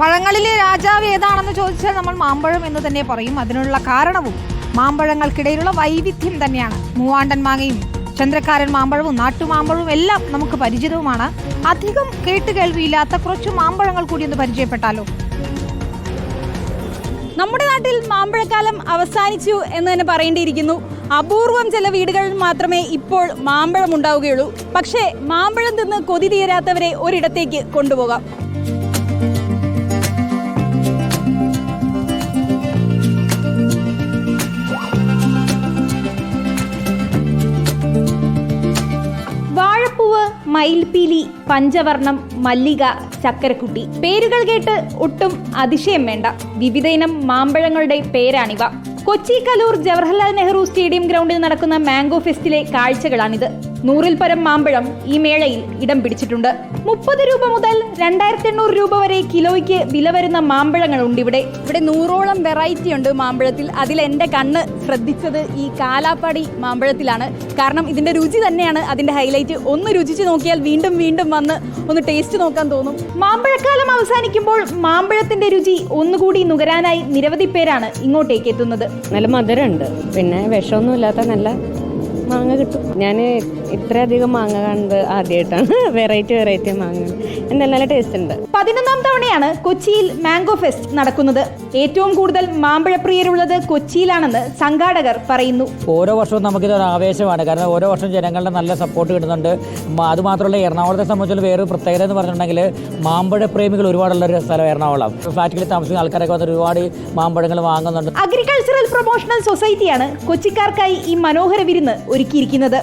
പഴങ്ങളിലെ രാജാവ് ഏതാണെന്ന് ചോദിച്ചാൽ നമ്മൾ മാമ്പഴം എന്ന് തന്നെ പറയും. അതിനുള്ള കാരണവും മാമ്പഴങ്ങൾക്കിടയിലുള്ള വൈവിധ്യം തന്നെയാണ്. മൂവാണ്ടൻ മാങ്ങയും ചന്ദ്രക്കാരൻ മാമ്പഴവും നാട്ടുമാമ്പഴവും എല്ലാം നമുക്ക് പരിചിതവുമാണ്. അധികം കേട്ടുകേൾവിയില്ലാത്ത കുറച്ച് മാമ്പഴങ്ങൾ കൂടി ഒന്ന് പരിചയപ്പെട്ടാലോ? നമ്മുടെ നാട്ടിൽ മാമ്പഴക്കാലം അവസാനിച്ചു എന്ന് തന്നെ പറയേണ്ടിയിരിക്കുന്നു. അപൂർവം ചില വീടുകളിൽ മാത്രമേ ഇപ്പോൾ മാമ്പഴം ഉണ്ടാവുകയുള്ളൂ. പക്ഷേ മാമ്പഴം തിന്ന് കൊതി തീരാത്തവരെ ഒരിടത്തേക്ക് കൊണ്ടുപോകാം. മയിൽപീലി പഞ്ചവർണം മല്ലിക ചക്കരക്കുട്ടി. പേരുകൾ കേട്ട് ഒട്ടും അതിശയം വേണ്ട. വിവിധയിനം മാമ്പഴങ്ങളുടെ പേരാണിവ. കൊച്ചി കലൂർ ജവഹർലാൽ നെഹ്റു സ്റ്റേഡിയം ഗ്രൗണ്ടിൽ നടക്കുന്ന മാംഗോ ഫെസ്റ്റിലെ കാഴ്ചകളാണിത്. നൂറിൽ പരം മാമ്പഴം ഈ മേളയിൽ ഇടം പിടിച്ചിട്ടുണ്ട്. മുപ്പത് രൂപ മുതൽ രണ്ടായിരത്തി എണ്ണൂറ് രൂപ വരെ കിലോയ്ക്ക് വില വരുന്ന മാമ്പഴങ്ങളുണ്ട് ഇവിടെ ഇവിടെ നൂറോളം വെറൈറ്റി ഉണ്ട് മാമ്പഴത്തിൽ. അതിൽ എന്റെ കണ്ണ് ശ്രദ്ധിച്ചത് ഈ കാലാപ്പാടി മാമ്പഴത്തിലാണ്. കാരണം ഇതിന്റെ രുചി തന്നെയാണ് അതിന്റെ ഹൈലൈറ്റ് ഒന്ന് രുചിച്ച് നോക്കിയാൽ വീണ്ടും വീണ്ടും വന്ന് ഒന്ന് ടേസ്റ്റ് നോക്കാൻ തോന്നും. മാമ്പഴക്കാലം അവസാനിക്കുമ്പോൾ മാമ്പഴത്തിന്റെ രുചി ഒന്നുകൂടി നുകരാനായി നിരവധി പേരാണ് ഇങ്ങോട്ടേക്ക് എത്തുന്നത്. നല്ല മധുരമുണ്ട്. പിന്നെ വിഷമൊന്നുമില്ലാത്ത നല്ല മാങ്ങ കിട്ടും. ഞാൻ ഇത്രയധികം മാങ്ങ കാണുന്നത് ആദ്യമായിട്ടാണ് വെറൈറ്റി വെറൈറ്റി മാങ്ങ. എന്തായാലും നല്ല ടേസ്റ്റ് ഉണ്ട്. പതിനൊന്നാം തവണയാണ് കൊച്ചിയിൽ മാംഗോ ഫെസ്റ്റ് നടക്കുന്നത്. ഏറ്റവും കൂടുതൽ മാമ്പഴപ്രിയരുള്ളത് കൊച്ചിയിലാണെന്ന് സംഘാടകർ പറയുന്നു. ഓരോ വർഷവും നമുക്കിതൊരു ആവേശമാണ്. കാരണം ഓരോ വർഷം ജനങ്ങളുടെ നല്ല സപ്പോർട്ട് കിട്ടുന്നുണ്ട്. അതുമാത്രമല്ല എറണാകുളത്തെ സംബന്ധിച്ചുള്ള വേറൊരു പ്രത്യേകത എന്ന് പറഞ്ഞിട്ടുണ്ടെങ്കിൽ മാമ്പഴ പ്രേമികൾ ഒരുപാടുള്ള ഒരു സ്ഥലം എറണാകുളം. ഫ്ലാറ്റുകളിൽ താമസിക്കുന്ന ആൾക്കാരൊക്കെ വന്ന് ഒരുപാട് മാമ്പഴങ്ങൾ വാങ്ങുന്നുണ്ട്. അഗ്രികൾച്ചറൽ പ്രൊമോഷണൽ സൊസൈറ്റിയാണ് കൊച്ചിക്കാർക്കായി ഈ മനോഹര വിരുന്ന് ഒരുക്കിയിരിക്കുന്നത്.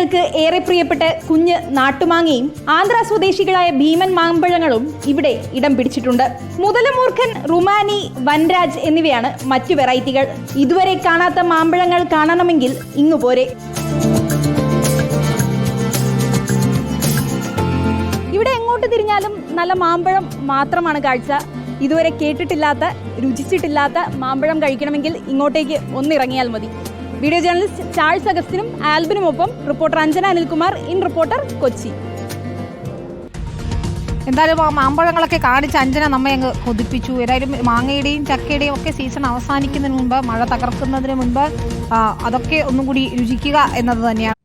മലയാളികൾക്ക് ഏറെ പ്രിയപ്പെട്ട കുഞ്ഞ് നാട്ടുമാങ്ങയും ആന്ധ്ര സ്വദേശികളായ ഭീമൻ മാമ്പഴങ്ങളും ഇവിടെ ഇടം പിടിച്ചിട്ടുണ്ട്. മുതലമൂർഖൻ റുമാനി വൻരാജ് എന്നിവയാണ് മറ്റു വെറൈറ്റികൾ. ഇതുവരെ കാണാത്ത മാമ്പഴങ്ങൾ കാണണമെങ്കിൽ ഇങ്ങു പോരെ. ഇവിടെ എങ്ങോട്ട് തിരിഞ്ഞാലും നല്ല മാമ്പഴം മാത്രമാണ് കാഴ്ച. ഇതുവരെ കേട്ടിട്ടില്ലാത്ത രുചിച്ചിട്ടില്ലാത്ത മാമ്പഴം കഴിക്കണമെങ്കിൽ ഇങ്ങോട്ടേക്ക് ഒന്നിറങ്ങിയാൽ മതി. വീഡിയോ ജേർണലിസ്റ്റ് ചാൾസ് അഗസ്റ്റിനും ആൽബിനുമൊപ്പം reporter Anjana Anilkumar in reporter Kochi. എന്തായാലും മാമ്പഴങ്ങളൊക്കെ കാണിച്ച് അഞ്ജന നമ്മെ അങ്ങ് കൊതിപ്പിച്ചു. ഏതായാലും മാങ്ങയുടെയും ചക്കയുടെയും ഒക്കെ സീസൺ അവസാനിക്കുന്നതിന് മുൻപ് മഴ തകർക്കുന്നതിന് മുൻപ് അതൊക്കെ ഒന്നും കൂടി രുചിക്കുക എന്നത് തന്നെയാണ്.